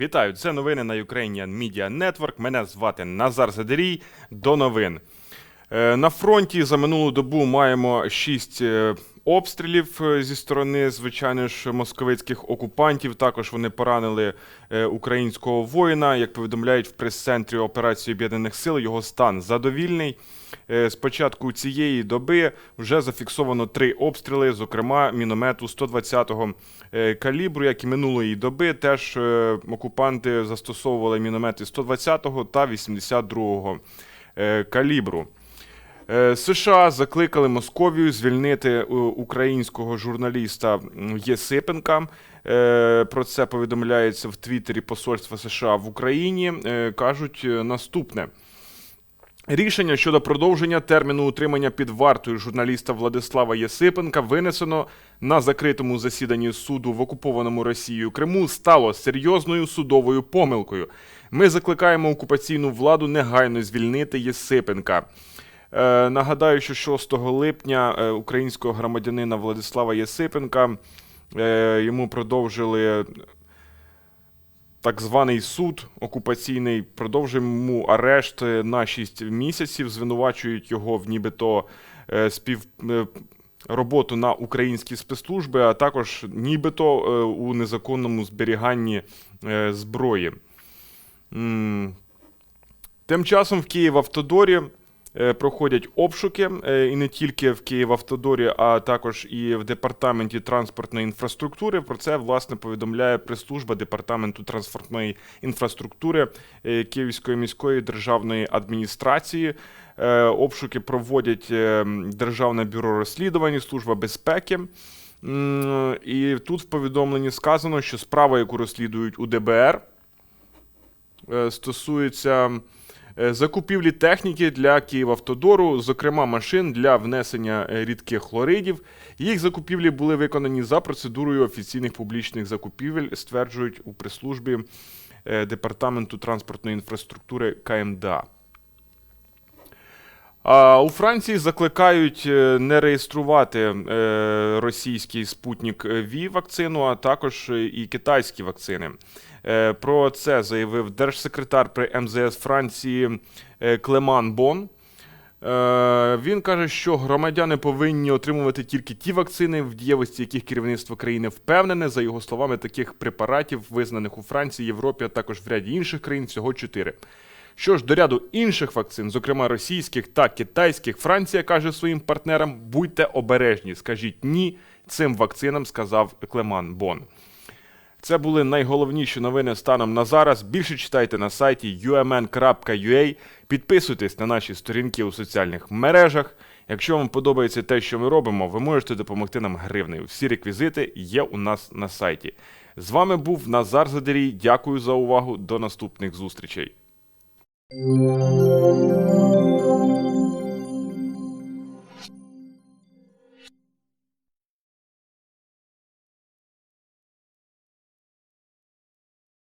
Вітаю, це новини на Ukrainian Media Network. Мене звати Назар Задерій. До новин. Е, На фронті за минулу добу маємо 6 обстрілів е, зі сторони, звичайно ж, московицьких окупантів. Також вони поранили е, українського воїна. Як повідомляють в прес-центрі операції Об'єднаних Сил, його стан задовільний. Е, З початку цієї доби вже зафіксовано три обстріли, зокрема міномету 120-го е, калібру, як і минулої доби. Теж е, окупанти застосовували міномети 120-го та 82-го е, калібру. Е, США закликали Московію звільнити е, українського журналіста Єсипенка. Е, Про це повідомляється в Твіттері Посольства США в Україні. Кажуть наступне. Рішення щодо продовження терміну утримання під вартою журналіста Владислава Єсипенка винесено на закритому засіданні суду в окупованому Росією Криму стало серйозною судовою помилкою. Ми закликаємо окупаційну владу негайно звільнити Єсипенка. Е, нагадаю, що 6 липня е, українського громадянина Владислава Єсипенка е, йому продовжили так званий суд окупаційний продовжив йому арешт на 6 місяців. Звинувачують його в нібито спів. Роботу на українські спецслужби, а також нібито у незаконному зберіганні зброї. Тим часом в Київ-Автодорі е, проходять обшуки, е, і не тільки в Київ-Автодорі, а також і в департаменті транспортної інфраструктури. Про це власне повідомляє прес-служба департаменту транспортної інфраструктури е, Київської міської державної адміністрації. Е, Обшуки проводять е, Державне бюро розслідувань, Служба безпеки. І тут в повідомленні сказано, що справа, яку розслідують у ДБР, е, стосується е, закупівлі техніки для Київавтодору, зокрема машин для внесення е, рідких хлоридів. Їх закупівлі були виконані за процедурою офіційних публічних закупівель, стверджують у прес-службі е, Департаменту транспортної інфраструктури КМДА. А у Франції закликають е, не реєструвати е, російський спутник Ві вакцину, а також е, і китайські вакцини. Е, Про це заявив держсекретар при МЗС Франції е, Клеман Бон. Е, Він каже, що громадяни повинні отримувати тільки ті вакцини, в дієвості яких керівництво країни впевнене. За його словами, таких препаратів, визнаних у Франції, Європі, а також в ряді інших країн, всього чотири. Що ж до ряду інших вакцин, зокрема російських та китайських, Франція каже своїм партнерам: будьте обережні, скажіть ні цим вакцинам, сказав Клеман Бон. Це були найголовніші новини станом на зараз. Більше читайте на сайті umn.ua, підписуйтесь на наші сторінки у соціальних мережах. Якщо вам подобається те, що ми робимо, ви можете допомогти нам гривнею. Всі реквізити є у нас на сайті. З вами був Назар Задерій. Дякую за увагу. До наступних зустрічей.